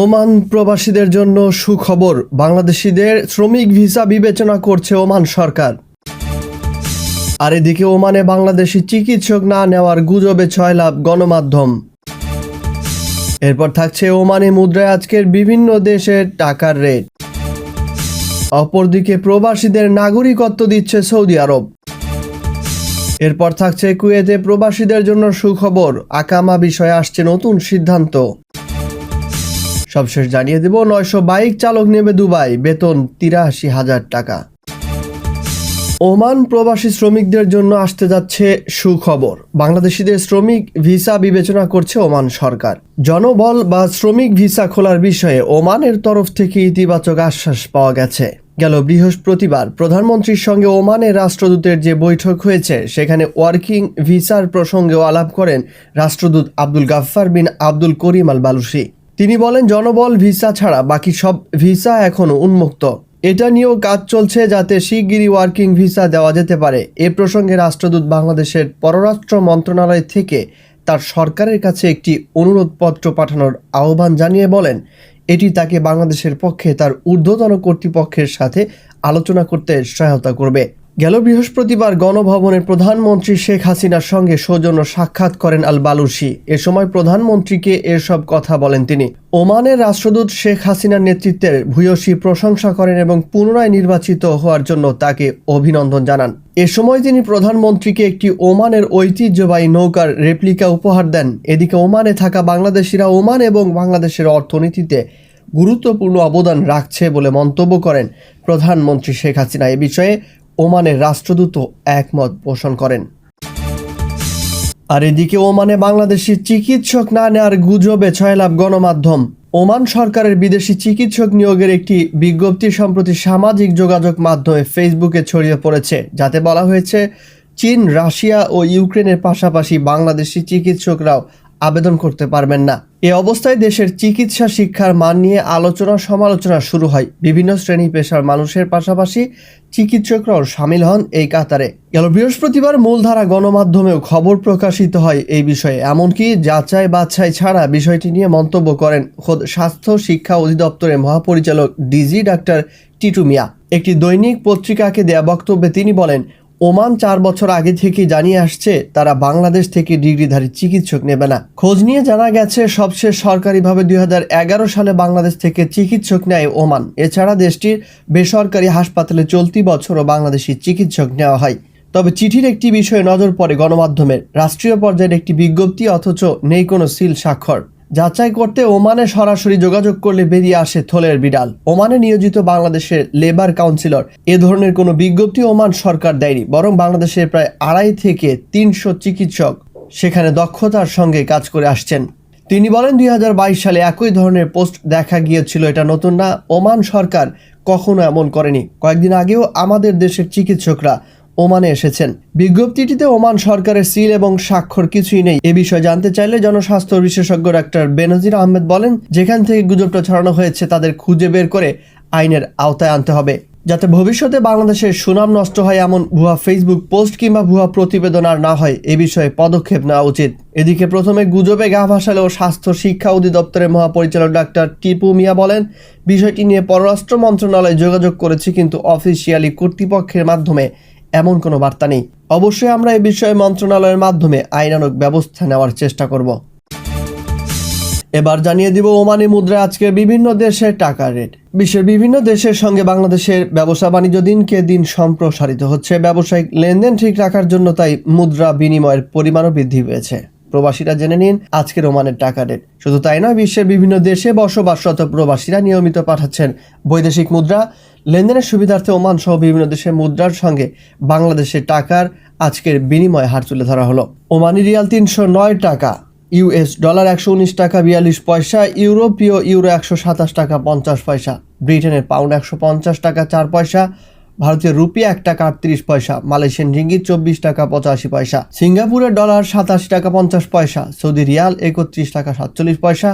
Oman প্রবাসীদের জন্য সুখবর, বাংলাদেশিদের শ্রমিক ভিসা বিবেচনা করছে ওমান সরকার। আর এদিকে ওমানে বাংলাদেশি চিকিৎসক না নেওয়ার গুজবে ছয় লাভ গণমাধ্যম। এরপর থাকছে ওমানে মুদ্রায় আজকের বিভিন্ন দেশের টাকার রেট। অপরদিকে প্রবাসীদের নাগরিকত্ব দিচ্ছে সৌদি আরব। এরপর থাকছে কুয়েতে প্রবাসীদের জন্য সুখবর, আকামা বিষয়ে আসছে নতুন সিদ্ধান্ত। সবশেষ জানিয়ে দেব, নয়শো বাইক চালক নেবে দুবাই, বেতন তিরাশি হাজার টাকা। ওমান প্রবাসী শ্রমিকদের জন্য আসতে যাচ্ছে সুখবর। বাংলাদেশিদের শ্রমিক ভিসা বিবেচনা করছে ওমান সরকার। জনবল বা শ্রমিক ভিসা খোলার বিষয়ে ওমানের তরফ থেকে ইতিবাচক আশ্বাস পাওয়া গেছে। গেল বৃহস্পতিবার প্রধানমন্ত্রীর সঙ্গে ওমানের রাষ্ট্রদূতের যে বৈঠক হয়েছে, সেখানে ওয়ার্কিং ভিসার প্রসঙ্গেও আলাপ করেন রাষ্ট্রদূত আব্দুল গাফফার বিন আব্দুল করিম আল বালুসি তিনি বলেন, জনবল, ভিসা ছাড়া বাকি সব ভিসা এখনও উন্মুক্ত। এটা নিয়েও কাজ চলছে যাতে শিগগিরই ওয়ার্কিং ভিসা দেওয়া যেতে পারে। এ প্রসঙ্গে রাষ্ট্রদূত বাংলাদেশের পররাষ্ট্র মন্ত্রণালয় থেকে তার সরকারের কাছে একটি অনুরোধপত্র পাঠানোর আহ্বান জানিয়ে বলেন, এটি তাকে বাংলাদেশের পক্ষে তার ঊর্ধ্বতন কর্তৃপক্ষের সাথে আলোচনা করতে সহায়তা করবে। গেল বৃহস্পতিবার গণভবনে প্রধানমন্ত্রী শেখ হাসিনার সঙ্গে সৌজন্য সাক্ষাৎ করেন আল বালুসি এ সময় প্রধানমন্ত্রীকে এসব কথা বলেন তিনি। ওমানের রাষ্ট্রদূত শেখ হাসিনার নেতৃত্বের ভূয়সী প্রশংসা করেন এবং পুনরায় নির্বাচিত হওয়ার জন্য তাকে অভিনন্দন জানান। এ সময় তিনি প্রধানমন্ত্রীকে একটি ওমানের ঐতিহ্যবাহী নৌকার রেপ্লিকা উপহার দেন। এদিকে ওমানে থাকা বাংলাদেশিরা ওমান এবং বাংলাদেশের অর্থনীতিতে গুরুত্বপূর্ণ অবদান রাখছে বলে মন্তব্য করেন প্রধানমন্ত্রী শেখ হাসিনা। এ বিষয়ে ওমানের রাষ্ট্রদূত একমত পোষণ করেন। আর এদিকে ওমানে বাংলাদেশি চিকিৎসক না নেওয়ার গুজবে ছয় লাভ গণমাধ্যম। ওমান সরকারের বিদেশি চিকিৎসক নিয়োগের একটি বিজ্ঞপ্তি সম্প্রতি সামাজিক যোগাযোগ মাধ্যমে ফেসবুকে ছড়িয়ে পড়েছে, যাতে বলা হয়েছে, চীন, রাশিয়া ও ইউক্রেনের পাশাপাশি বাংলাদেশি চিকিৎসকরাও আবেদন করতে পারবেন না। এ অবস্থায় দেশের চিকিৎসা শিক্ষার মান নিয়ে আলোচনা সমালোচনা শুরু হয়। বিভিন্ন শ্রেণি পেশার মানুষের পাশাপাশি চিকিৎসকরাও সামিল হন এই কাতারে। গেল বৃহস্পতিবার মূলধারা গণমাধ্যমেও খবর প্রকাশিত হয় এই বিষয়ে। এমনকি যাচাই বাছাই ছাড়া বিষয়টি নিয়ে মন্তব্য করেন খোদ স্বাস্থ্য শিক্ষা অধিদপ্তরের মহাপরিচালক ডিজি ডাক্তার টিটু মিয়া। একটি দৈনিক পত্রিকাকে দেয়া বক্তব্যে তিনি বলেন ওমান চার বছর আগে থেকেই জানিয়ে আসছে, তারা বাংলাদেশ থেকে ডিগ্রিধারী চিকিৎসক নেবে না। খোঁজ নিয়ে জানা গেছে, সবশেষ সরকারিভাবে দুই হাজার এগারো সালে বাংলাদেশ থেকে চিকিৎসক নেয় ওমান। এছাড়া দেশটির বেসরকারি হাসপাতালে চলতি বছরও বাংলাদেশি চিকিৎসক নেওয়া হয়। তবে চিঠির একটি বিষয়ে নজর পড়ে গণমাধ্যমের। রাষ্ট্রীয় পর্যায়ের একটি বিজ্ঞপ্তি, অথচ নেই কোনো সিল স্বাক্ষর। যাচাই করতে ওমানে সরাসরি যোগাযোগ করলে বেরিয়ে আসে থলের বিড়াল। ওমানে নিয়োজিত বাংলাদেশের লেবার কাউন্সিলর। এ ধরনের কোনো বিজ্ঞপ্তি ওমান সরকার দেয়নি, বরং বাংলাদেশের প্রায় আড়াই থেকে তিনশো চিকিৎসক সেখানে দক্ষতার সঙ্গে কাজ করে আসছেন। তিনি বলেন, দুই হাজার বাইশ সালে একই ধরনের পোস্ট দেখা গিয়েছিল, এটা নতুন না। ওমান সরকার কখনো এমন করেনি। কয়েকদিন আগেও আমাদের দেশের চিকিৎসকরা ওমানে এসেছেন। বিজ্ঞপ্তিটিতে ওমান সরকারের সিল এবং স্বাক্ষর কিছুই নেই। এ বিষয়ে জানতে চাইলে জনস্বাস্থ্য বিশেষজ্ঞ ডাক্তার বেনজির আহমেদ বলেন, যেখান থেকে গুজবটা ছড়ানো হয়েছে তাদের খুঁজে বের করে আইনের আওতায় আনতে হবে। যাতে ভবিষ্যতে বাংলাদেশের সুনাম নষ্ট হয় এমন ভুয়া ফেসবুক পোস্ট কিংবা ভুয়া প্রতিবেদন আর না হয়, এ বিষয়ে পদক্ষেপ নেওয়া উচিত। এদিকে প্রথমে গুজবে গা ভাসালেও স্বাস্থ্য শিক্ষা অধিদপ্তরের মহাপরিচালক ডাক্তার টিপু মিয়া বলেন, বিষয়টি নিয়ে পররাষ্ট্র মন্ত্রণালয় যোগাযোগ করেছে কিন্তু অফিসিয়ালি কর্তৃপক্ষের মাধ্যমে এমন কোনো বার্তা নেই। অবশ্যই আমরা এ বিষয়ে মন্ত্রণালয়ের মাধ্যমে আইনানুক ব্যবস্থা নেওয়ার চেষ্টা করব। এবার জানিয়ে দিব, ওমানি মুদ্রা আজকে বিভিন্ন দেশের টাকার রেট। বিশ্বের বিভিন্ন দেশের সঙ্গে বাংলাদেশের ব্যবসা বাণিজ্য দিনকে দিন সম্প্রসারিত হচ্ছে। ব্যবসায়িক লেনদেন ঠিক রাখার জন্য তাই মুদ্রা বিনিময়ের পরিমাণও বৃদ্ধি পেয়েছে। প্রবাসীরা জেনে নিন আজকের ওমানের টাকা রেট। শুধু তাই নয়, বিশ্বের বিভিন্ন দেশে বসবাসরত প্রবাসীরা নিয়মিত পাঠাচ্ছেন বৈদেশিক মুদ্রা। লেনদেনের সুবিধার্থে ওমান সহ বিভিন্ন দেশের মুদ্রার সঙ্গে বাংলাদেশের টাকার আজকের বিনিময় হার তুলে ধরা হলো। ওমানি রিয়াল তিনশো নয় টাকা, ইউএস ডলার একশো উনিশ টাকা, বিয়াল্লিশ পয়সা, ইউরোপীয় ইউরো একশো সাতাশ টাকা, পঞ্চাশ পয়সা, ব্রিটেনের পাউন্ড একশো পঞ্চাশ টাকা, চার পয়সা ভারতীয় রুপি এক টাকা আটত্রিশ পয়সা, মালয়েশিয়ান রিঙ্গিত চব্বিশ টাকা পঁচাশি পয়সা সিঙ্গাপুরের ডলার সাতাশি টাকা পঞ্চাশ পয়সা, সৌদি রিয়াল একত্রিশ টাকা সাতচল্লিশ পয়সা,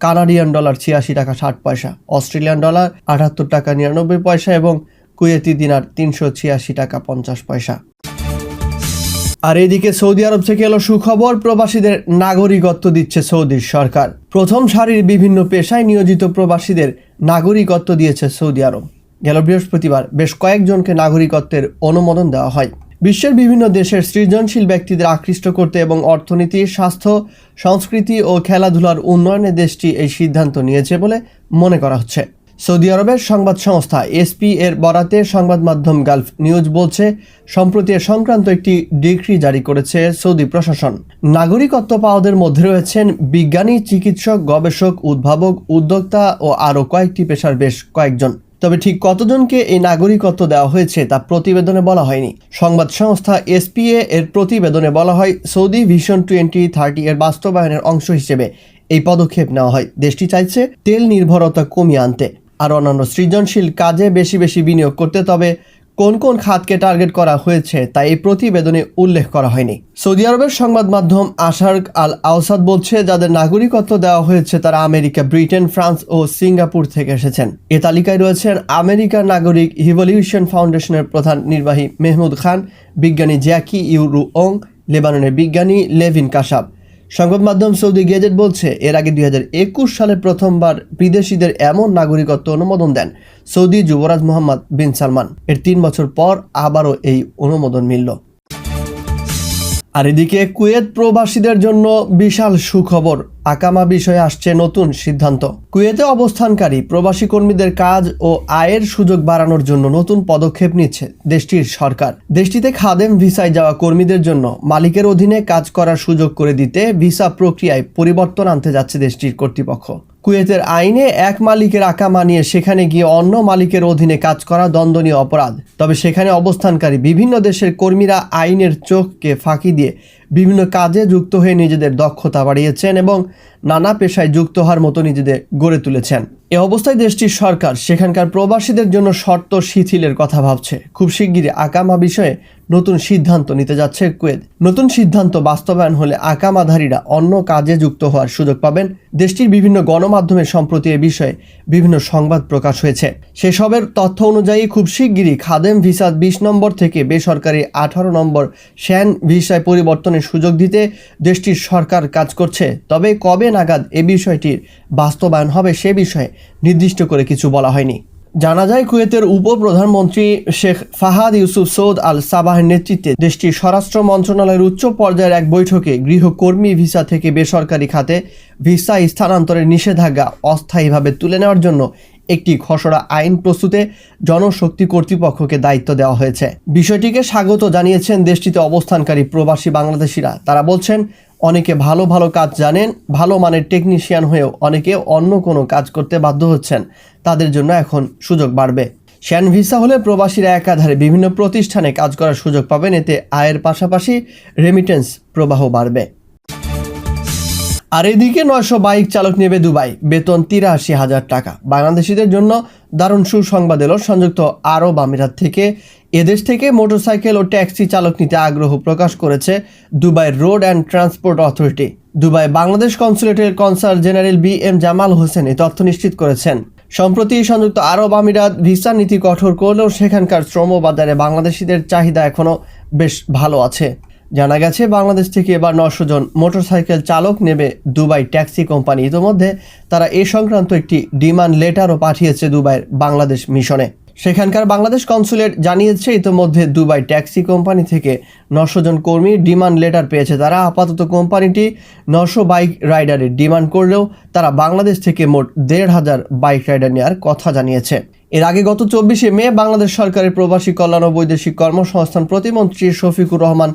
কানাডিয়ান ডলার ছিয়াশি টাকা ষাট পয়সা, অস্ট্রেলিয়ান ডলার আটাত্তর টাকা নিরানব্বই পয়সা এবং কুয়েতি দিনার তিনশো ছিয়াশি টাকা পঞ্চাশ পয়সা। আর এদিকে সৌদি আরব থেকে এলো সুখবর, প্রবাসীদের নাগরিকত্ব দিচ্ছে সৌদির সরকার। প্রথম সারির বিভিন্ন পেশায় নিয়োজিত প্রবাসীদের নাগরিকত্ব দিয়েছে সৌদি আরব। গেল বৃহস্পতিবার বেশ কয়েকজনকে নাগরিকত্বের অনুমোদন দেওয়া হয়। বিশ্বের বিভিন্ন দেশের সৃজনশীল ব্যক্তিদের আকৃষ্ট করতে এবং অর্থনীতি, স্বাস্থ্য, সংস্কৃতি ও খেলাধুলার উন্নয়নে দেশটি এই সিদ্ধান্ত নিয়েছে বলে মনে করা হচ্ছে। সৌদি আরবের সংবাদ সংস্থা এসপি এর বরাতে সংবাদ মাধ্যম গালফ নিউজ বলছে, সম্প্রতি এ সংক্রান্ত একটি ডিগ্রি জারি করেছে সৌদি প্রশাসন। নাগরিকত্ব পাওয়াদের মধ্যে রয়েছেন বিজ্ঞানী, চিকিৎসক, গবেষক, উদ্ভাবক, উদ্যোক্তা ও আরও কয়েকটি পেশার বেশ কয়েকজন। তবে ঠিক কতজনকে এই নাগরিকত্ব দেওয়া হয়েছে তা প্রতিবেদনে বলা হয়নি। সংবাদ সংস্থা এসপিএ এর প্রতিবেদনে বলা হয়, সৌদি ভিশন টোয়েন্টি থার্টি এর বাস্তবায়নের অংশ হিসেবে এই পদক্ষেপ নেওয়া হয়। দেশটি চাইছে তেল নির্ভরতা কমিয়ে আনতে। আর অন্যান্য সৃজনশীল কাজে বেশি বেশি বিনিয়োগ করতে, তবে কোন কোন খাতকে টার্গেট করা হয়েছে তা এই প্রতিবেদনে উল্লেখ করা হয়নি। সৌদি আরবের সংবাদ মাধ্যম আশার্ক আল আওসাদ বলছে, যাদের নাগরিকত্ব দেওয়া হয়েছে তারা আমেরিকা, ব্রিটেন, ফ্রান্স ও সিঙ্গাপুর থেকে এসেছেন। এ তালিকায় রয়েছেন আমেরিকার নাগরিক হিভলিউশন ফাউন্ডেশনের প্রধান নির্বাহী মেহমুদ খান, বিজ্ঞানী জ্যাকি ইউরু ওং লেবাননের বিজ্ঞানী লেভিন কাসাব সংবাদ মাধ্যম সৌদি গেজেট বলছে, এর আগে দুই হাজার একুশ সালে প্রথমবার বিদেশিদের এমন নাগরিকত্ব অনুমোদন দেন সৌদি যুবরাজ মোহাম্মদ বিন সালমান। এর তিন বছর পর আবারও এই অনুমোদন মিলল। আর এদিকে কুয়েত প্রবাসীদের জন্য বিশাল সুখবর আকামা বিষয়ে আসছে নতুন সিদ্ধান্ত। কুয়েতে অবস্থানকারী প্রবাসী কর্মীদের কাজ ও আয়ের সুযোগ বাড়ানোর জন্য নতুন পদক্ষেপ নিচ্ছে দেশটির সরকার। দেশটিতে খাদেম ভিসায় যাওয়া কর্মীদের জন্য মালিকের অধীনে কাজ করার সুযোগ করে দিতে ভিসা প্রক্রিয়ায় পরিবর্তন আনতে যাচ্ছে দেশটির কর্তৃপক্ষ। কুয়েতের আইনে এক মালিকের আকামা নিয়ে সেখানে গিয়ে অন্য মালিকের অধীনে কাজ করা দণ্ডনীয় অপরাধ। তবে সেখানে অবস্থানকারী বিভিন্ন দেশের কর্মীরা আইনের চোখকে ফাঁকি দিয়ে বিভিন্ন কাজে যুক্ত হয়ে নিজেদের দক্ষতা বাড়িয়েছেন এবং নানা পেশায় যুক্ত হওয়ার মতো নিজেদের গড়ে তুলেছেন। এ অবস্থায় দেশটির সরকার সেখানকার প্রবাসীদের জন্য শর্ত শিথিলের কথা ভাবছে। খুব শিগগিরই আকামা বিষয়ে নতুন সিদ্ধান্ত নিতে যাচ্ছে কুয়েত। নতুন সিদ্ধান্ত বাস্তবায়ন হলে আকামাধারীরা অন্য কাজে যুক্ত হওয়ার সুযোগ পাবেন। দেশটির বিভিন্ন গণমাধ্যমে সম্প্রতি এ বিষয়ে বিভিন্ন সংবাদ প্রকাশ হয়েছে। সেসবের তথ্য অনুযায়ী খুব শিগগিরই খাদেম ভিসা বিশ নম্বর থেকে বেসরকারি আঠারো নম্বর শ্যান ভিসায় পরিবর্তনের সুযোগ দিতে দেশটির সরকার কাজ করছে। তবে কবে নাগাদ এ বিষয়টির বাস্তবায়ন হবে সে বিষয়ে নির্দিষ্ট করে কিছু বলা হয়নি। জানা যায়, কুয়েতের উপপ্রধানমন্ত্রী শেখ ফাহাদ ইউসুফ সৌদ আল সাবাহের নেতৃত্বে দেশটির স্বরাষ্ট্র মন্ত্রণালয়ের উচ্চ পর্যায়ের এক বৈঠকে গৃহকর্মী ভিসা থেকে বেসরকারি খাতে ভিসা স্থানান্তরের নিষেধাজ্ঞা অস্থায়ীভাবে তুলে নেওয়ার জন্য একটি খসড়া আইন প্রস্তুতে জনশক্তি কর্তৃপক্ষকে দায়িত্ব দেওয়া হয়েছে। বিষয়টিকে স্বাগত জানিয়েছেন দেশটিতে অবস্থানকারী প্রবাসী বাংলাদেশিরা। তারা বলছেন অনেকে ভালো ভালো কাজ জানেন, ভালো মানের টেকনিশিয়ান হয়েও অনেকে অন্য কোনো কাজ করতে বাধ্য হচ্ছেন। তাদের জন্য এখন সুযোগ বাড়বে। শ্যান ভিসা হলে প্রবাসীরা একাধারে বিভিন্ন প্রতিষ্ঠানে কাজ করার সুযোগ পাবেন। এতে আয়ের পাশাপাশি রেমিটেন্স প্রবাহ বাড়বে। আর এদিকে নয়শো বাইক চালক নেবে দুবাই। বেতন তিরাশি হাজার টাকা। বাংলাদেশিদের জন্য দারুণ সুসংবাদ এলো। সংযুক্ত আরব আমিরাত থেকে এদেশ থেকে মোটরসাইকেল ও ট্যাক্সি চালক নিতে আগ্রহ প্রকাশ করেছে Dubai road and transport authority. Dubai Bangladesh কনসুলেটের consul general B M Jamal Hossain এই তথ্য নিশ্চিত করেছেন। সম্প্রতি সংযুক্ত আরব আমিরাত ভিসা নীতি কঠোর করলেও সেখানকার শ্রম বাজারে বাংলাদেশিদের চাহিদা এখনও বেশ ভালো আছে। জানা গেছে, বাংলাদেশ থেকে এবার নশো জন মোটরসাইকেল চালক নেবে দুবাই ট্যাক্সি কোম্পানি। ইতোমধ্যে তারা এ সংক্রান্ত একটি ডিমান্ড লেটারও পাঠিয়েছে দুবাইয়ের বাংলাদেশ মিশনে। সেখানকার বাংলাদেশ কনসুলেট জানিয়েছে ইতোমধ্যে দুবাই ট্যাক্সি কোম্পানি থেকে নশো জন কর্মী ডিমান্ড লেটার পেয়েছে। তারা আপাতত কোম্পানিটি নশো বাইক রাইডারের ডিমান্ড করলেও তারা বাংলাদেশ থেকে মোট দেড় হাজার বাইক রাইডার নেওয়ার কথা জানিয়েছে। এর আগে গত চব্বিশে মে বাংলাদেশ সরকারের প্রবাসী কল্যাণ ও বৈদেশিক কর্মসংস্থান প্রতিমন্ত্রী শফিকুর রহমান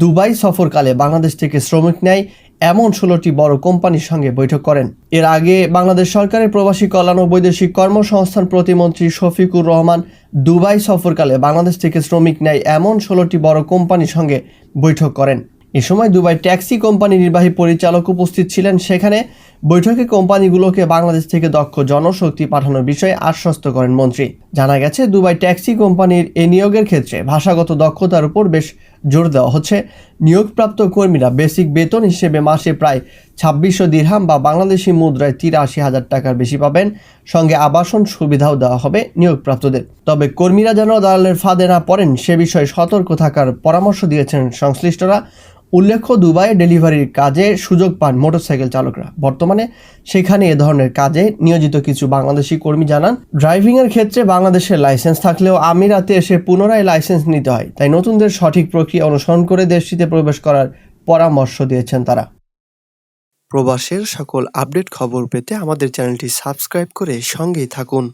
দুবাই সফরকালে বাংলাদেশ থেকে শ্রমিক নেয় এমন ষোলোটি বড় কোম্পানির সঙ্গে বৈঠক করেন। এর আগে বাংলাদেশ সরকারের প্রবাসী কল্যাণ ও বৈদেশিক কর্মসংস্থান প্রতিমন্ত্রী শফিকুর রহমান দুবাই সফরকালে বাংলাদেশ থেকে শ্রমিক নেয় এমন ষোলোটি বড় কোম্পানির সঙ্গে বৈঠক করেন। এ সময় দুবাই ট্যাক্সি কোম্পানি নির্বাহী পরিচালক উপস্থিত ছিলেন। সেখানে বৈঠকে কোম্পানিগুলোকে বাংলাদেশ থেকে দক্ষ জনশক্তি পাঠানোর বিষয়ে আশ্বস্ত করেন মন্ত্রী। জানা গেছে, দুবাই ট্যাক্সি কোম্পানির এ নিয়োগের ক্ষেত্রে ভাষাগত দক্ষতার উপর বেশ জোর দেওয়া হচ্ছে। নিয়োগপ্রাপ্ত কর্মীরা বেসিক বেতন হিসেবে মাসে প্রায় ছাব্বিশশো দিরহাম বা বাংলাদেশি মুদ্রায় তিরাশি হাজার টাকার বেশি পাবেন। সঙ্গে আবাসন সুবিধাও দেওয়া হবে নিয়োগপ্রাপ্তদের। তবে কর্মীরা যেন দালালের ফাঁদে না পড়েন, সে বিষয়ে সতর্ক থাকার পরামর্শ দিয়েছেন সংশ্লিষ্টরা। উল্লেখ্য, দুবাইয়ে ডেলিভারির কাজে সুযোগ পান মোটরসাইকেল চালকরা। বর্তমানে সেখানে এ ধরনের কাজে নিয়োজিত কিছু বাংলাদেশি কর্মী জানান, ড্রাইভিংয়ের ক্ষেত্রে বাংলাদেশের লাইসেন্স থাকলেও আমিরাতে এসে পুনরায় লাইসেন্স নিতে হয়, তাই নতুনদের সঠিক প্রক্রিয়া অনুসরণ করে দেশটিতে প্রবেশ করার পরামর্শ দিয়েছেন তারা। প্রবাসের সকল আপডেট খবর পেতে আমাদের চ্যানেলটি সাবস্ক্রাইব করে সঙ্গেই থাকুন।